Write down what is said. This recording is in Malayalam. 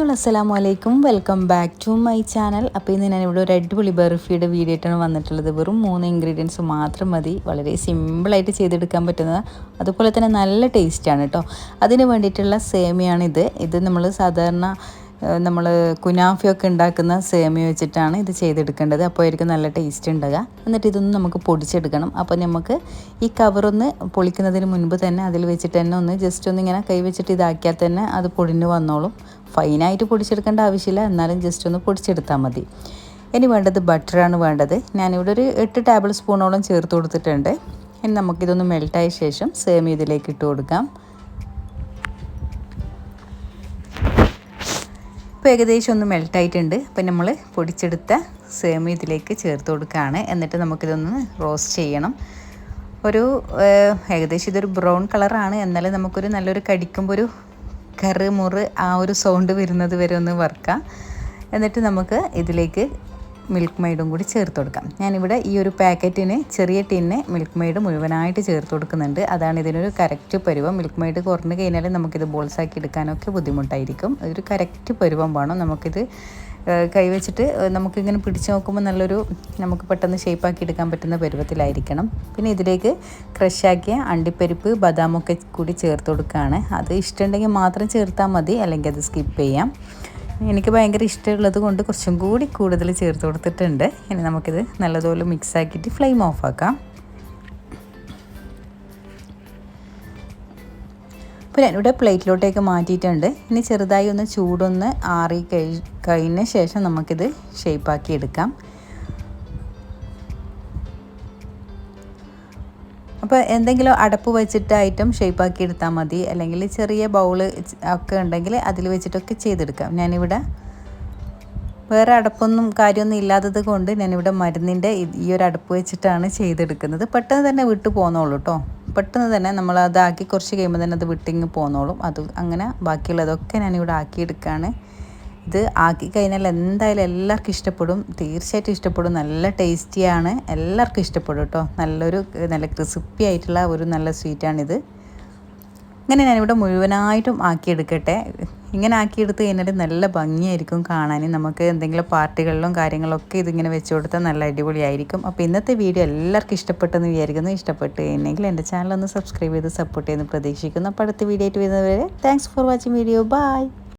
അസ്സലാമു അലൈക്കും. Welcome back to my channel അപ്പോൾ ഇന്ന് ഞാനിവിടെ ഒരു അടിപൊളി ബർഫിയുടെ വീഡിയോ ആയിട്ടാണ് വന്നിട്ടുള്ളത്. വെറും മൂന്ന് ഇൻഗ്രീഡിയൻസ് മാത്രം മതി. വളരെ സിമ്പിളായിട്ട് ചെയ്തെടുക്കാൻ പറ്റുന്നത്. അതുപോലെ തന്നെ നല്ല ടേസ്റ്റാണ് കേട്ടോ അതിന് വേണ്ടിയിട്ടുള്ള സേമിയാണിത് ഇത്. നമ്മൾ സാധാരണ നമ്മൾ കുനാഫിയൊക്കെ ഉണ്ടാക്കുന്ന സേമിയ വെച്ചിട്ടാണ് ഇത് ചെയ്തെടുക്കേണ്ടത്. അപ്പോൾ ആയിരിക്കും നല്ല ടേസ്റ്റ് ഉണ്ടാകുക എന്നിട്ട് ഇതൊന്ന് നമുക്ക് പൊടിച്ചെടുക്കണം. അപ്പോൾ നമുക്ക് ഈ കവറൊന്ന് പൊളിക്കുന്നതിന് മുൻപ് തന്നെ അതിൽ വെച്ചിട്ട് തന്നെ ഒന്ന് ജസ്റ്റ് ഒന്ന് ഇങ്ങനെ കൈ വെച്ചിട്ട് ഇതാക്കിയാൽ തന്നെ അത് പൊടിഞ്ഞ് വന്നോളും. ഫൈനായിട്ട് പൊടിച്ചെടുക്കേണ്ട ആവശ്യമില്ല. എന്നാലും ജസ്റ്റ് ഒന്ന് പൊടിച്ചെടുത്താൽ മതി. ഇനി വേണ്ടത് ബട്ടറാണ് വേണ്ടത്. ഞാനിവിടെ ഒരു എട്ട് ടേബിൾ സ്പൂണോളം ചേർത്ത് കൊടുത്തിട്ടുണ്ട്. ഇനി നമുക്കിതൊന്ന് മെൽട്ടായ ശേഷം സേമിയ ഇതിലേക്ക് ഇട്ട് കൊടുക്കാം. ഇപ്പോൾ ഏകദേശം ഒന്ന് മെൽട്ടായിട്ടുണ്ട് അപ്പം നമ്മൾ പൊടിച്ചെടുത്ത സേമിയ ഇതിലേക്ക് ചേർത്ത് കൊടുക്കുകയാണ്. എന്നിട്ട് നമുക്കിതൊന്ന് റോസ്റ്റ് ചെയ്യണം. ഒരു ഏകദേശം ഇതൊരു ബ്രൗൺ കളറാണ് എന്നാലും നമുക്കൊരു നല്ലൊരു കടിക്കുമ്പോൾ ഒരു കറ് മുറ് ആ ഒരു സൗണ്ട് വരുന്നത് വരെ ഒന്ന് വറുക്കാം എന്നിട്ട് നമുക്ക് ഇതിലേക്ക് മിൽക്ക് മെയ്ഡും കൂടി ചേർത്ത് കൊടുക്കാം. ഞാനിവിടെ ഈ ഒരു പാക്കറ്റിന് ചെറിയ ടിന്ന് മിൽക്ക് മെയ്ഡ് മുഴുവനായിട്ട് ചേർത്ത് കൊടുക്കുന്നുണ്ട്. അതാണ് ഇതിനൊരു കറക്റ്റ് പരുവം. മിൽക്ക് മെയ്ഡ് കുറഞ്ഞു കഴിഞ്ഞാൽ നമുക്കിത് ബോൾസാക്കി എടുക്കാനൊക്കെ ബുദ്ധിമുട്ടായിരിക്കും. ഒരു കറക്റ്റ് പരുവം വേണം നമുക്കിത് കൈവച്ചിട്ട് നമുക്കിങ്ങനെ പിടിച്ച് നോക്കുമ്പോൾ നല്ലൊരു നമുക്ക് പെട്ടെന്ന് ഷേപ്പാക്കി എടുക്കാൻ പറ്റുന്ന പരുവത്തിലായിരിക്കണം. പിന്നെ ഇതിലേക്ക് ക്രഷാക്കിയ അണ്ടിപ്പരിപ്പ് ബദാമൊക്കെ കൂടി ചേർത്ത് കൊടുക്കുകയാണ്. അത് ഇഷ്ടമുണ്ടെങ്കിൽ മാത്രം ചേർത്താൽ മതി അല്ലെങ്കിൽ അത് സ്കിപ്പ് ചെയ്യാം. എനിക്ക് ഭയങ്കര ഇഷ്ടമുള്ളത് കൊണ്ട് കുറച്ചും കൂടി കൂടുതൽ ചേർത്ത് കൊടുത്തിട്ടുണ്ട്. ഇനി നമുക്കിത് നല്ലതുപോലെ മിക്സ് ആക്കിയിട്ട് ഫ്ലെയിം ഓഫ് ആക്കാം. അപ്പോൾ ഞാനിവിടെ പ്ലേറ്റിലോട്ടേക്ക് മാറ്റിയിട്ടുണ്ട്. ഇനി ചെറുതായി ഒന്ന് ചൂടൊന്ന് ആറി കഴി കഴിഞ്ഞ ശേഷം നമുക്കിത് ഷേപ്പാക്കി എടുക്കാം. അപ്പോൾ എന്തെങ്കിലും അടപ്പ് വെച്ചിട്ട് ഐറ്റം ഷേപ്പാക്കി എടുത്താൽ മതി. അല്ലെങ്കിൽ ചെറിയ ബൗൾ ഒക്കെ ഉണ്ടെങ്കിൽ അതിൽ വെച്ചിട്ടൊക്കെ ചെയ്തെടുക്കാം. ഞാനിവിടെ വേറെ അടപ്പൊന്നും കാര്യമൊന്നും ഇല്ലാത്തത് കൊണ്ട് ഞാനിവിടെ മരുന്നിന്റെ ഈ ഒരു അടപ്പ് വെച്ചിട്ടാണ് ചെയ്തെടുക്കുന്നത്. പെട്ടെന്ന് തന്നെ വിട്ടു പോന്നോളൂ കേട്ടോ പെട്ടെന്ന് തന്നെ നമ്മൾ അതാക്കി കുറച്ച് കഴിയുമ്പോൾ തന്നെ അത് വിട്ടിങ്ങ് പോന്നോളും. അത് അങ്ങനെ ബാക്കിയുള്ളതൊക്കെ ഞാനിവിടെ ആക്കിയെടുക്കുകയാണ് ഇത് ആക്കി കഴിഞ്ഞാൽ എന്തായാലും എല്ലാവർക്കും ഇഷ്ടപ്പെടും. തീർച്ചയായിട്ടും ഇഷ്ടപ്പെടും. നല്ല ടേസ്റ്റിയാണ്. എല്ലാവർക്കും ഇഷ്ടപ്പെടും കേട്ടോ. നല്ലൊരു നല്ല ക്രിസ്പി ആയിട്ടുള്ള ഒരു നല്ല സ്വീറ്റാണിത്. അങ്ങനെ ഞാനിവിടെ മുഴുവനായിട്ടും ആക്കിയെടുക്കട്ടെ. ഇങ്ങനെ ആക്കിയെടുത്ത് കഴിഞ്ഞാൽ നല്ല ഭംഗിയായിരിക്കും കാണാൻ. നമുക്ക് എന്തെങ്കിലും പാർട്ടികളിലും കാര്യങ്ങളൊക്കെ ഇതിങ്ങനെ വെച്ച് കൊടുത്താൽ നല്ല അടിപൊളിയായിരിക്കും. അപ്പോൾ ഇന്നത്തെ വീഡിയോ എല്ലാവർക്കും ഇഷ്ടപ്പെട്ടെന്ന് വിചാരിക്കുന്നു. ഇഷ്ടപ്പെട്ട് കഴിഞ്ഞെങ്കിൽ എന്റെ ചാനൽ ഒന്ന് സബ്സ്ക്രൈബ് ചെയ്ത് സപ്പോർട്ട് ചെയ്യുന്ന പ്രതീക്ഷിക്കുന്നു. അപ്പോൾ അടുത്ത വീഡിയോ ആയിട്ട് വരുന്നവരെ thanks for watching video bye